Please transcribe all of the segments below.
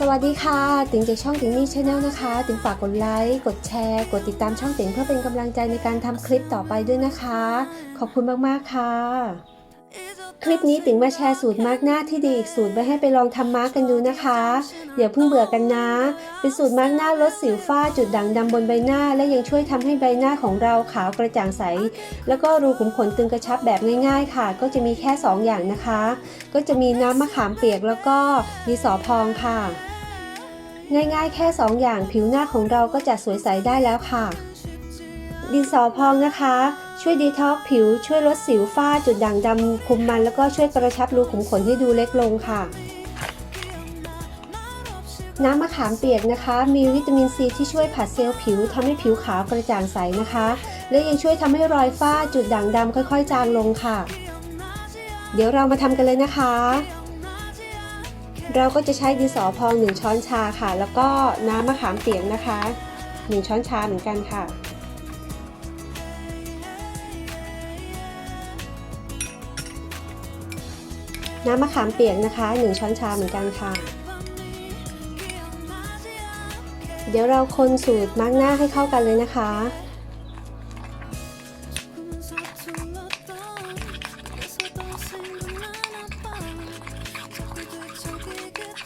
สวัสดีค่ะ ติ๋งจากช่องติ๋งนี่ชาแนลนะคะ ติ๋งฝากกดไลค์ กดแชร์ กดติดตามช่องติ๋งเพื่อเป็นกำลังใจในการทำคลิปต่อไปด้วยนะคะ ขอบคุณมาก ๆ ค่ะ คลิปนี้ติ๋งมาแชร์สูตรมาร์กหน้าที่ดีอีกสูตรไว้ให้ไปลองทำมาร์กกันดูนะคะ อย่าเพิ่งเบื่อกันนะ เป็นสูตรมาร์กหน้าลดสิวฝ้าจุดด่างดำบนใบหน้า และยังช่วยทำให้ใบหน้าของเราขาวกระจ่างใส แล้วก็รูขุมขนตึงกระชับแบบง่าย ๆ ค่ะ ก็จะมีแค่ 2 อย่างนะคะ ก็จะมีน้ำมะขามเปียกแล้วก็มีสอพองค่ะ ง่ายๆ แค่ 2 อย่างผิวหน้าของเราก็จะสวยใสได้แล้วค่ะ ดินสอพองนะคะ ช่วยดีท็อกผิว ช่วยลดสิวฝ้าจุดด่างดำคุมมัน แล้วก็ช่วยกระชับรูขุมขนให้ดูเล็กลงค่ะ น้ำมะขามเปียกนะคะ มีวิตามินซีที่ช่วยผัดเซลล์ผิวทำให้ผิวขาวกระจ่างใสนะคะ และยังช่วยทำให้รอยฝ้าจุดด่างดำค่อยๆ จางลงค่ะ เดี๋ยวเรามาทำกันเลยนะคะเราก็จะใช้ดินสอพอง 1 ช้อนชาค่ะ แล้วก็น้ำมะขามเปียกนะคะ 1 ช้อนชาเหมือนกันค่ะ น้ำมะขามเปียกนะคะ 1 ช้อนชาเหมือนกันค่ะ เดี๋ยวเราคนสูตรมาร์กหน้าให้เข้ากันเลยนะคะ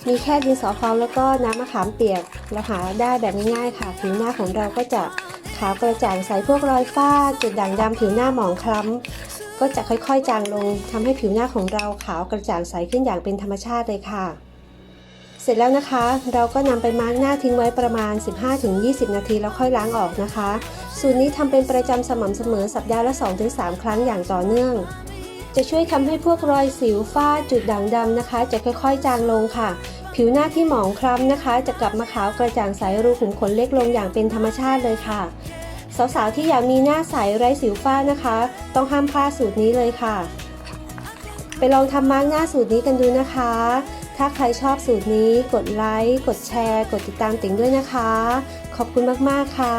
มีแค่ดินสอพองแล้วก็น้ำมะขามเปียกเราหาได้แบบง่ายๆค่ะ ผิวหน้าของเราก็จะขาวกระจ่างใสพวกรอยฝ้าจุดด่างดำผิวหน้าหมองคล้ำ ก็จะค่อยๆจางลงทำให้ผิวหน้าของเราขาวกระจ่างใสขึ้นอย่างเป็นธรรมชาติเลยค่ะ เสร็จแล้วนะคะ เราก็นำไปมาร์กหน้าทิ้งไว้ประมาณ 15-20 นาทีแล้วค่อยล้างออกนะคะ สูตรนี้ทำเป็นประจำสม่ำเสมอสัปดาห์ละ 2-3 ครั้งอย่างต่อเนื่อง จะช่วยทำให้พวกรอยสิวฝ้าจุดด่างดำนะคะ จะค่อยๆจางลงค่ะ ผิวหน้าที่หมองคล้ำนะคะ จะกลับมาขาวกระจ่างใสรูขุมขนเล็กลงอย่างเป็นธรรมชาติเลยค่ะ สาวๆ ที่อยากมีหน้าใสไร้สิวฝ้านะคะ ต้องห้ามพลาดสูตรนี้เลยค่ะ ไปลองทำมาร์กหน้าสูตรนี้กันดูนะคะ ถ้าใครชอบสูตรนี้กดไลค์ กดแชร์ กดติดตามติ๋งด้วยนะคะ ขอบคุณมากๆค่ะ